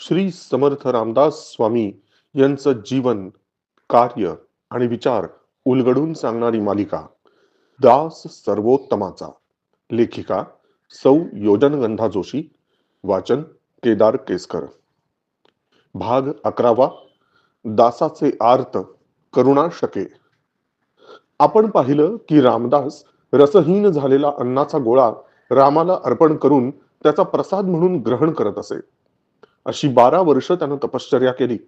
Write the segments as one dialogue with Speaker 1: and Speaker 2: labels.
Speaker 1: श्री समर्थ रामदास स्वामी यांचं जीवन कार्य आणि विचार उलगडून सांगणारी मालिका दास सर्वोत्तमाचा. लेखिका सौ योजनगंधा जोशी वाचन केदार केसकर. भाग अकरावा दासाचे आर्त करुणा शके. आपण पाहिलं की रामदास रसहीन झालेला अन्नाचा गोळा रामाला अर्पण करून त्याचा प्रसाद म्हणून ग्रहण करत असे. अशी बारा वर्ष त्यानं तपश्चर्या केली.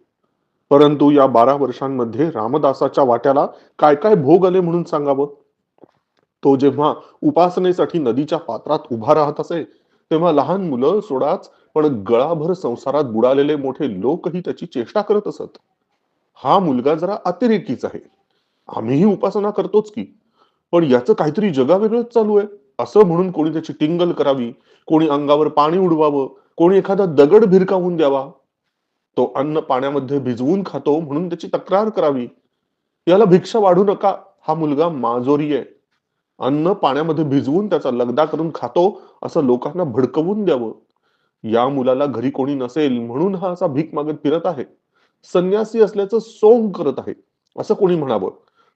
Speaker 1: परंतु या बारा वर्षांमध्ये रामदासाच्या वाट्याला काय काय भोग आले म्हणून सांगावं? तो जेव्हा उपासनेसाठी नदीच्या पात्रात उभा राहत असे तेव्हा लहान मुलं सोडाच पण गळाभर संसारात बुडालेले मोठे लोकही त्याची चेष्टा करत असत. हा मुलगा जरा अतिरेकीच आहे. आम्हीही उपासना करतोच की. पण याचं काहीतरी जगावेगळंच चालू आहे. असं म्हणून कोणी त्याची टिंगल करावी कोणी अंगावर पाणी उडवावं कोणी एखादा दगड भिरकावून द्यावा तो अन्न पाण्यामध्ये भिजवून खातो म्हणून त्याची तक्रार करावी. याला भिक्षा वाढू नका हा मुलगा माजोरी आहे. अन्न पाण्यामध्ये भिजवून त्याचा लगदा करून खातो असं लोकांना भडकवून द्यावं. या मुलाला घरी कोणी नसेल म्हणून हा असा भीक मागत फिरत आहे. संन्यासी असल्याचं सोंग करत आहे असं कोणी म्हणावं.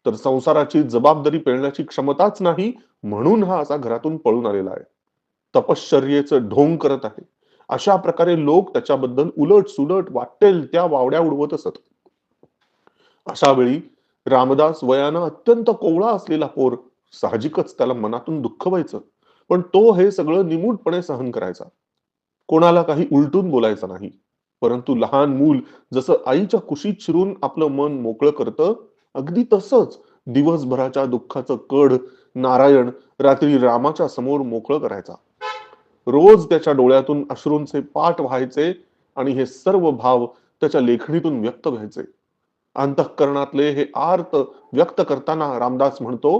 Speaker 1: तर संसाराची जबाबदारी पेळण्याची क्षमताच नाही म्हणून हा असा घरातून पळून आलेला आहे. तपश्चर्येचं ढोंग करत आहे. अशा प्रकारे लोक त्याच्याबद्दल उलट सुलट वाटेल त्या वावड्या उडवत असत. अशा वेळी रामदास वयानं अत्यंत कोवळा असलेला पोर साहजिकच त्याला मनातून दुःख व्हायचं. पण तो हे सगळं निमूटपणे सहन करायचा. कोणाला काही उलटून बोलायचं नाही. परंतु लहान मूल जसं आईच्या कुशीत शिरून आपलं मन मोकळं करतं अगदी तसंच दिवसभराच्या दुःखाचं कड नारायण रात्री रामाच्या समोर मोकळं करायचा. रोज त्याच्या डोळ्यातून अश्रूंचे पाठ व्हायचे आणि हे सर्व भाव त्याच्या लेखणीतून व्यक्त व्हायचे. अंतःकरणातले हे आर्त व्यक्त करताना रामदास म्हणतो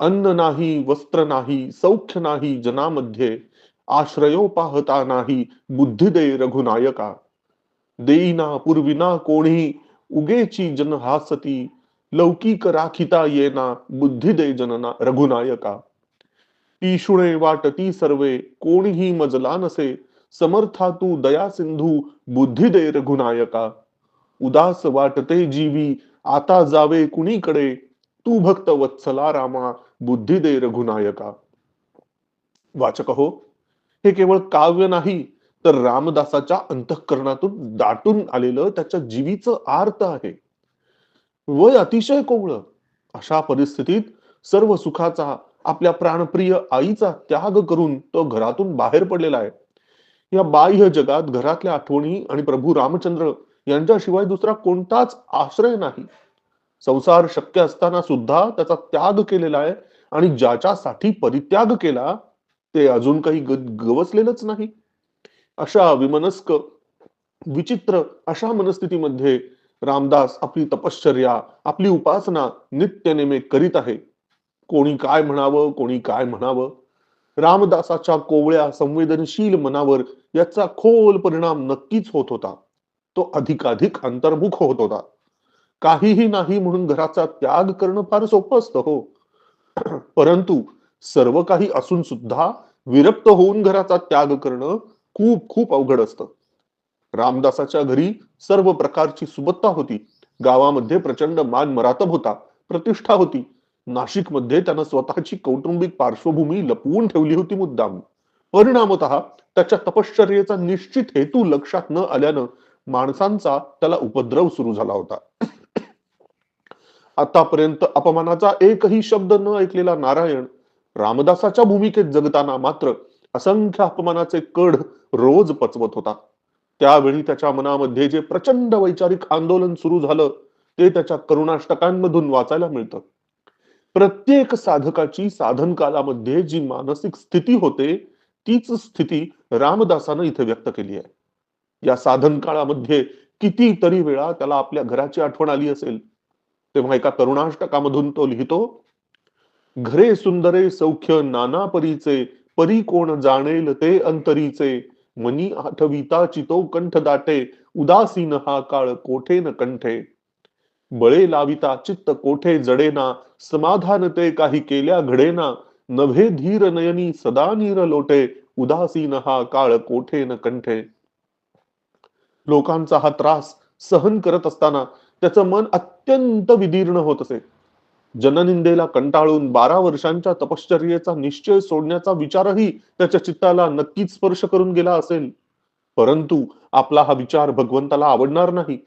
Speaker 1: अन्न नाही वस्त्र नाही सौख्य नाही जनामध्ये आश्रयोपाहता नाही बुद्धी दे रघुनायका. देईना पूर्वीना कोणी उगेची जन हासती लौकिक राखिता येना बुद्धी दे जनना रघुनायका. ती शुणे वाट ती सर्वे कोणीही मजला नसे. समर्था तू दया सिंधू बुद्धी दे रघुनायका. उदास वाटते जीवी आता जावे कुणीकडे. तू भक्त वत्सला रामा बुद्धी दे रघुनायका. वाचक हो हे केवळ काव्य नाही तर रामदासाच्या अंतःकरणातून दाटून आलेलं त्याच्या जीवीचं आर्त आहे. वय अतिशय कोवळं अशा परिस्थितीत सर्व सुखाचा आपल्या प्राणप्रिय आईचा त्याग करून तो घरातून बाहेर पडलेला आहे. या बाह्य जगात घरातल्या आठवणी आणि प्रभू रामचंद्र यांच्याशिवाय दुसरा कोणताच आश्रय नाही. संसार शक्य असताना सुद्धा त्याचा त्याग केलेला आहे आणि ज्याच्यासाठी परित्याग केला ते अजून काही गवसलेलंच नाही. अशा विमनस्क विचित्र अशा मनस्थितीमध्ये रामदास आपली तपश्चर्या आपली उपासना नित्यनेमे करीत आहे. कोणी काय म्हणावं कोणी काय म्हणावं? रामदासाच्या कोवळ्या संवेदनशील मनावर याचा खोल परिणाम नक्कीच होत होता. तो अधिकाधिक अंतर्मुख होत होता. काहीही नाही म्हणून घराचा त्याग करणं फार सोपं असतं हो. परंतु सर्व काही असून सुद्धा विरक्त होऊन घराचा त्याग करणं खूप खूप अवघड असतं. रामदासाच्या घरी सर्व प्रकारची सुबत्ता होती. गावामध्ये प्रचंड मान मरातब होता. प्रतिष्ठा होती. नाशिकमध्ये त्यानं स्वतःची कौटुंबिक पार्श्वभूमी लपवून ठेवली होती मुद्दाम. परिणामत त्याच्या तपश्चर्येचा निश्चित हेतू लक्षात न आल्यानं माणसांचा त्याला उपद्रव सुरू झाला होता. आतापर्यंत अपमानाचा एकही शब्द न ऐकलेला नारायण रामदासाच्या भूमिकेत जगताना मात्र असंख्य अपमानाचे कढ रोज पचवत होता. त्यावेळी त्याच्या मनामध्ये जे प्रचंड वैचारिक आंदोलन सुरू झालं ते त्याच्या करुणाष्टकांमधून वाचायला मिळतं. प्रत्येक साधकाची साधन कालामध्ये जी मानसिक स्थिती होते तीच स्थिती रामदासानं इथे व्यक्त केली आहे. या साधन काळामध्ये कितीतरी वेळा त्याला आपल्या घराची आठवण आली असेल. तेव्हा एका करुणाष्टकामधून तो लिहितो घरे सुंदरे सौख्य नाना परीचे परी कोण जाणेल ते अंतरीचे. मनी आठविता चितो कंठ दाटे उदासीन हा काळ कोठे न कंठे. बळे लाविता चित्त कोठे जडेना समाधान ते काही केल्या घडेना नभे धीर नयनी सदा नीर लोटे उदासीन हा काळ कोठे न कंठे. लोकांचा हा त्रास सहन करत असताना त्याचं मन अत्यंत विदीर्ण होत असे. जननिंदेला कंटाळून बारा वर्षांच्या तपश्चर्येचा निश्चय सोडण्याचा विचारही त्याच्या चित्ताला नक्कीच स्पर्श करून गेला असेल. परंतु आपला हा विचार भगवंताला आवडणार नाही.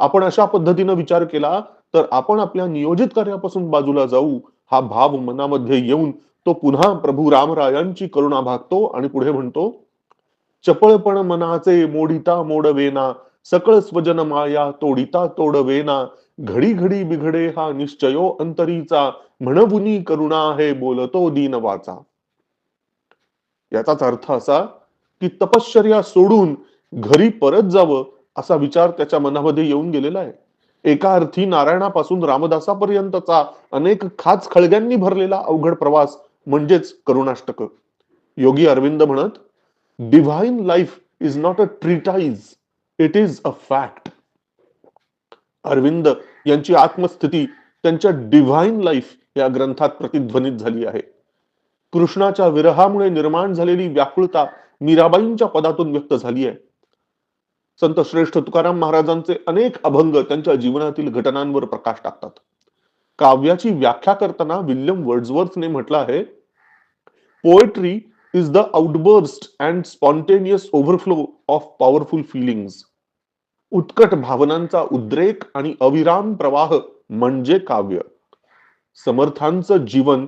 Speaker 1: आपण अशा पद्धतीनं विचार केला तर आपण आपल्या नियोजित कार्यापासून बाजूला जाऊ हा भाव मनामध्ये येऊन तो पुन्हा प्रभू रामरायांची करुणा भागतो आणि पुढे म्हणतो चपळपण मनाचे मोडिता मोडवेना सकळ स्वजन माया तोडिता तोडवेना घडी घडी बिघडे हा निश्चयो अंतरीचा म्हणबुनी करुणा हे बोलतो दीन वाचा याचाच अर्थ असा की तपश्चर्या सोडून घरी परत जावं असा विचार त्याच्या मनामध्ये येऊन गेलेला आहे. एका अर्थी नारायणापासून रामदासापर्यंतचा अनेक खाच खळग्यांनी भरलेला अवघड प्रवास म्हणजेच करुणाष्टक. योगी अरविंद म्हणत divine life is not a treatise it is a fact Aurobindo यांची आत्मस्थिती त्यांच्या डिव्हाइन लाईफ या ग्रंथात प्रतिध्वनित झाली आहे. कृष्णाच्या विरहामुळे निर्माण झालेली व्याकुळता मीराबाईंच्या पदातून व्यक्त झाली आहे. संत श्रेष्ठ तुकाराम महाराजांचे अनेक अभंग त्यांच्या जीवनातील घटनांवर प्रकाश टाकतात. काव्याची व्याख्या करताना विल्यम वर्ड्सवर्थने म्हटलं आहे poetry is the outburst and spontaneous overflow of powerful feelings उत्कट भावनांचा उद्रेक आणि अविराम प्रवाह म्हणजे काव्य. समर्थांचं जीवन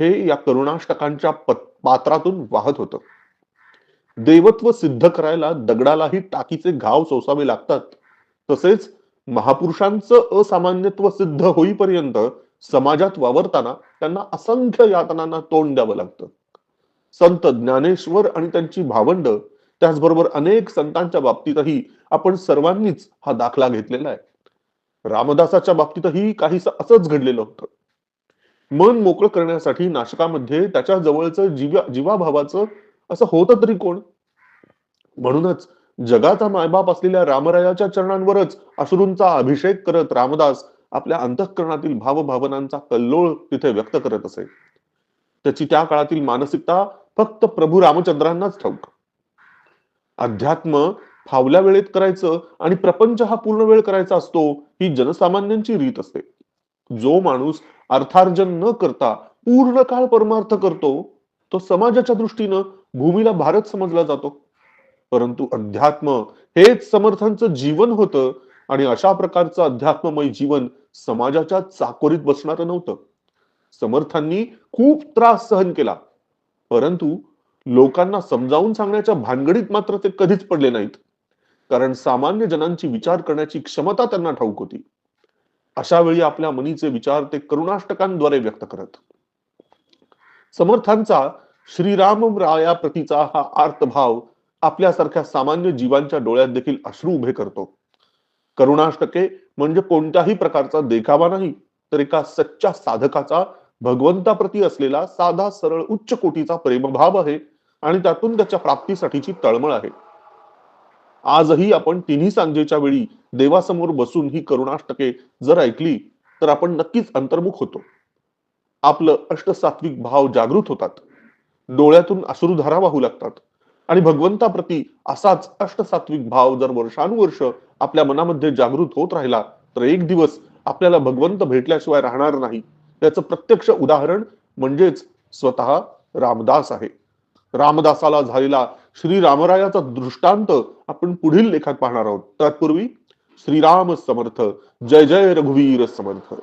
Speaker 1: हे या करुणाष्टकांच्या पात्रातून वाहत होतं. देवत्व सिद्ध करायला दगडालाही टाकीचे घाव सोसावे लागतात. तसेच महापुरुषांचं असामान्यत्व सिद्ध होईपर्यंत समाजात वावरताना त्यांना असंख्य यातनांना तोंड द्यावं लागतं. संत ज्ञानेश्वर आणि त्यांची भावंड त्याचबरोबर अनेक संतांच्या बाबतीतही आपण सर्वांनीच हा दाखला घेतलेला आहे. रामदासाच्या बाबतीतही काहीस असंच घडलेलं होतं. मन मोकळं करण्यासाठी नाशकामध्ये त्याच्या जवळचं जीवा जीवाभावाचं असं होतं तरी कोण? म्हणूनच जगाचा मायबाप असलेल्या रामरायाच्या चरणांवरच अश्रूंचा अभिषेक करत रामदास आपल्या अंतःकरणातील भावभावनांचा कल्लोळ तिथे व्यक्त करत असे. त्याची त्या काळातील मानसिकता फक्त प्रभू रामचंद्रांनाच ठाऊक. अध्यात्म फावल्या वेळेत करायचं आणि प्रपंच हा पूर्ण वेळ करायचा असतो ही जनसामान्यांची रीत असते. जो माणूस अर्थार्जन न करता पूर्ण काळ परमार्थ करतो तो समाजाच्या दृष्टीनं भूमीला भारत समजला जातो. परंतु अध्यात्म हेच समर्थांचं जीवन होतं आणि अशा प्रकारचं अध्यात्ममय जीवन समाजाच्या चाकोरीत बसणार नव्हतं. समर्थांनी खूप त्रास सहन केला. परंतु लोकांना समजावून सांगण्याच्या भानगडीत मात्र ते कधीच पडले नाहीत. कारण सामान्य जनांची विचार करण्याची क्षमता त्यांना ठाऊक होती. अशा वेळी आपल्या मनीचे विचार ते करुणाष्टकांद्वारे व्यक्त करत. समर्थांचा श्रीराम राया प्रतीचा हा आर्तभाव आपल्यासारख्या सामान्य जीवांच्या डोळ्यात देखील अश्रू उभे करतो. करुणाष्टके म्हणजे कोणत्याही प्रकारचा देखावा नाही तर एका सच्च्या साधकाचा भगवंताप्रती असलेला साधा सरळ उच्च कोटीचा प्रेमभाव आहे आणि त्यातून त्याच्या प्राप्तीसाठीची तळमळ आहे. आजही आपण तिन्ही सांजेच्या वेळी देवासमोर बसून ही करुणाष्टके जर ऐकली तर आपण नक्कीच अंतर्मुख होतो. आपलं अष्टसात्विक भाव जागृत होतात. डोळ्यातून अश्रुधारा वाहू लागतात. आणि भगवंताप्रती असाच अष्टसात्विक भाव जर वर्षानुवर्ष आपल्या मनामध्ये जागृत होत राहिला तर एक दिवस आपल्याला भगवंत भेटल्याशिवाय राहणार नाही. याचं प्रत्यक्ष उदाहरण म्हणजेच स्वतः रामदास आहे. रामदासाला झालेला श्री रामरायाचा दृष्टांत आपण पुढील लेखात पाहणार आहोत. तत्पूर्वी श्रीराम समर्थ जय जय रघुवीर समर्थ.